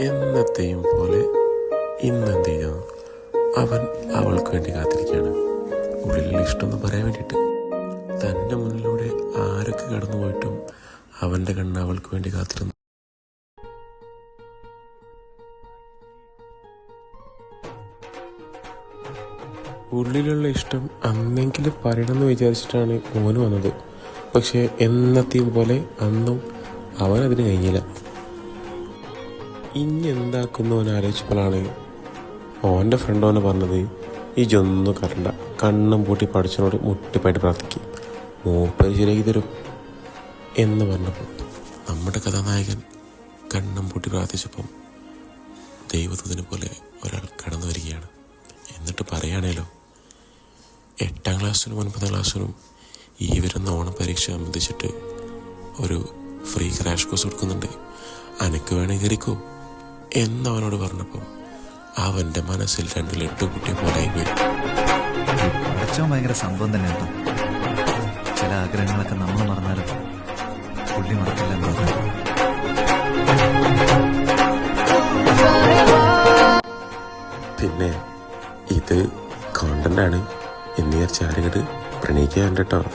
എന്നത്തെയും പോലെ ഇന്നെന്ത് ചെയ്യുന്നു അവൻ അവൾക്ക് വേണ്ടി കാത്തിരിക്കുകയാണ്. ഉള്ളിലുള്ള ഇഷ്ടമെന്ന് പറയാൻ വേണ്ടിയിട്ട്. തന്റെ മുന്നിലൂടെ ആരൊക്കെ കടന്നു പോയിട്ടും അവന്റെ കണ്ണ് അവൾക്ക് വേണ്ടി കാത്തിരുന്നു. ഉള്ളിലുള്ള ഇഷ്ടം അന്നെങ്കിലും പറയണമെന്ന് വിചാരിച്ചിട്ടാണ് മോന് വന്നത്. പക്ഷെ എന്നത്തെയും പോലെ അന്നും അവൻ അതിന് കഴിഞ്ഞില്ല. ഇനി എന്താക്കുന്നു അവൻ ആലോചിച്ചപ്പോഴാണ് ഓന്റെ ഫ്രണ്ട് ഓനെ പറഞ്ഞത് ഈ ജൊന്നും കറണ്ട കണ്ണും പൂട്ടി പഠിച്ചനോട് മുട്ടിപ്പായിട്ട് പ്രാർത്ഥിക്കും. മൂപ്പര് ശരിയാക്കി തരും. എന്ന് പറഞ്ഞപ്പോൾ നമ്മുടെ കഥാനായകൻ കണ്ണും പൂട്ടി പ്രാർത്ഥിച്ചപ്പം ദൈവദൂതനെ പോലെ ഒരാൾ കടന്നു വരികയാണ്. എന്നിട്ട് പറയുകയാണേലോ എട്ടാം ക്ലാസ്സിനും ഒൻപതാം ക്ലാസ്സിനും ഈ വരുന്ന ഓണം പരീക്ഷ സംബന്ധിച്ചിട്ട് ഒരു ഫ്രീ ക്രാഷ് കോഴ്സ് കൊടുക്കുന്നുണ്ട്. അനക്ക് വേണേ കയറിക്കോ. എന്നവനോട് പറഞ്ഞപ്പോൾ അവന്റെ മനസ്സിൽ രണ്ട് ലഡു കുട്ടി പോലെ പഠിച്ചവൻ ഭയങ്കര സംഭവം തന്നെ കേട്ടോ ചില ആഗ്രഹങ്ങളൊക്കെ നമ്മൾ മറന്നാലും പുള്ളി മറക്കില്ല പിന്നെ ഇത് കോണ്ടന്റ് ആണ്. എന്ന് ചാരകട് പ്രണയിക്കാൻ കേട്ടോ.